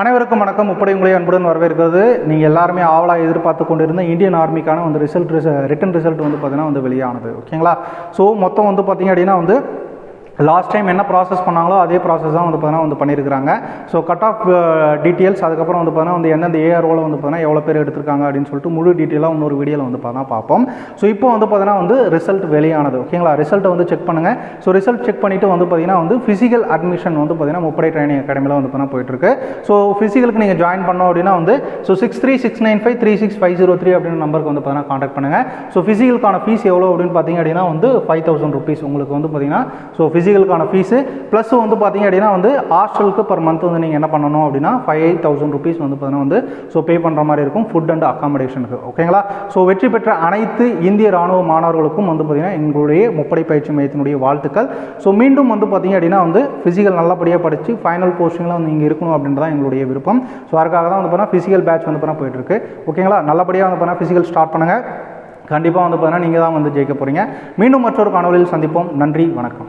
அனைவருக்கும் வணக்கம். முப்படை உங்களை அன்புடன் வரவேற்கிறது. நீங்கள் எல்லாருமே ஆவலாக எதிர்பார்த்து கொண்டிருந்த இந்தியன் ஆர்மிக்கான வந்து ரிசல்ட் ரிட்டன் ரிசல்ட் வந்து பார்த்தீங்கன்னா வந்து வெளியானது. ஓகேங்களா? ஸோ மொத்தம் வந்து பார்த்தீங்க அப்படின்னா வந்து லாஸ்ட் டைம் என்ன ப்ராசஸ் பண்ணாங்களோ அதே ப்ராசஸ் தான் வந்து பார்த்தீங்கன்னா வந்து பண்ணியிருக்காங்க so cut off details uh, அதுக்கப்புறம் வந்து பார்த்தீங்கன்னா வந்து எந்தெந்த ஏஆர்ஓவில் வந்து பார்த்தீங்கன்னா எவ்வளோ பேர் எடுத்திருக்காங்க அப்படின்னு சொல்லிட்டு முழு டீட்டெயிலாக இன்னொரு வீடியோவில் வந்து பார்த்தீங்கன்னா பார்ப்போம். ஸோ இப்போ வந்து பார்த்தீங்கன்னா வந்து ரிசல்ட் வெளியானது. ஓகேங்களா ரிசல்ட்டை வந்து செக் பண்ணுங்கள் ஸோ ரிசல்ட் செக் பண்ணிவிட்டு வந்து பார்த்தீங்கன்னா வந்து ஃபிசிக்கல் அட்மிஷன் வந்து பார்த்தீங்கன்னா முப்படை ட்ரைனிங் அகாடமியில் வந்து பார்த்தீங்கன்னா போயிட்டுருக்கு. ஸோ ஃபிசிக்கலுக்கு நீங்கள் ஜாயின் பண்ணோம் அப்படின்னா வந்து so six three six nine five three six five zero three அப்படின்னு நம்பருக்கு வந்து பார்த்தீங்கன்னா காண்டாக்ட் பண்ணுங்கள் ஸோ ஃபிசிக்கலுக்கான ஃபீஸ் எவ்வளோ அப்படின்னு பார்த்தீங்க அப்படின்னா வந்து ஃபைவ் தௌசண்ட் ருபீஸ் உங்களுக்கு வந்து பார்த்தீங்கன்னா ஸோ ஃபிசிக்கலுக்கான ஃபீஸு ப்ளஸ் வந்து பார்த்தீங்க அப்படின்னா வந்து ஹாஸ்டலுக்கு பர் மந்த் வந்து நீங்கள் என்ன பண்ணணும் அப்படின்னா ஃபைவ் எயிட் தௌசண்ட் ருபீஸ் வந்து பார்த்தீங்கன்னா வந்து ஸோ பே பண்ணுற மாதிரி இருக்கும் ஃபுட் அண்ட் அக்காமடேஷனுக்கு ஓகேங்களா ஸோ வெற்றி பெற்ற அனைத்து இந்திய ராணுவ மாணவர்களுக்கும் வந்து பார்த்தீங்கன்னா எங்களுடைய முப்படை பயிற்சி மையத்தினுடைய வாழ்த்துக்கள். ஸோ மீண்டும் வந்து பார்த்தீங்க அப்படின்னா வந்து ஃபிசிக்கல் நல்லபடியாக படித்து ஃபைனல் போஸ்டிங்கில் வந்து இங்கே இருக்கணும் அப்படின்றதான் எங்களுடைய விருப்பம். ஸோ அதுக்காக தான் வந்து பார்த்தீங்கன்னா ஃபிசிக்கல் பேட்ச் வந்து பார்த்தீங்கன்னா போயிட்டு இருக்கு ஓகேங்களா நல்லபடியாக வந்து பார்த்தீங்கன்னா ஃபிசிக்கல் ஸ்டார்ட் பண்ணுங்கள் கண்டிப்பாக வந்து பார்த்தீங்கன்னா நீங்கள் தான் வந்து ஜெயிக்க போகிறீங்க மீண்டும் மற்றொரு காணொலியில் சந்திப்போம். நன்றி வணக்கம்.